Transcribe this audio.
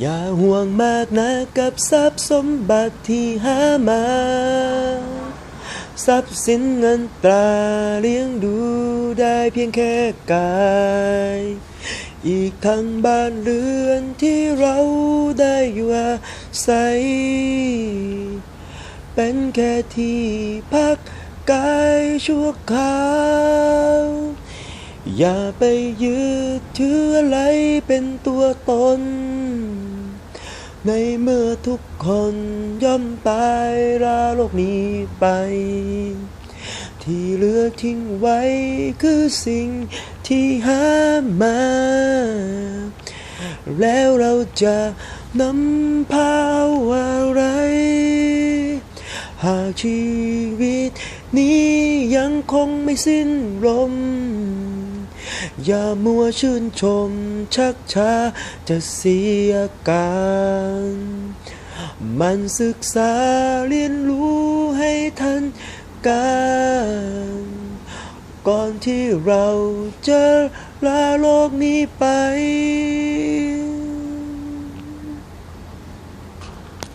อย่าห่วงมากนะกับทรัพย์สมบัติที่หามา ทรัพย์สินเงินตราเลี้ยงดูได้เพียงแค่กาย อีกทั้งบ้านเรือนที่เราได้อยู่อาศัย เป็นแค่ที่พักกายชั่วคราว อย่าไปยึดถืออะไรเป็นตัวตน ในเมื่อทุกคนย่อมตายราโลกนี้ไป ที่เหลือทิ้งไว้คือสิ่งที่หามา แล้วเราจะนำพาอะไร หากชีวิตนี้ยังคงไม่สิ้นลม อย่ามัวชื่นชมชักช้าจะเสียการมันศึกษาเรียนรู้ให้ทันการก่อนที่เราจะลาโลกนี้ไป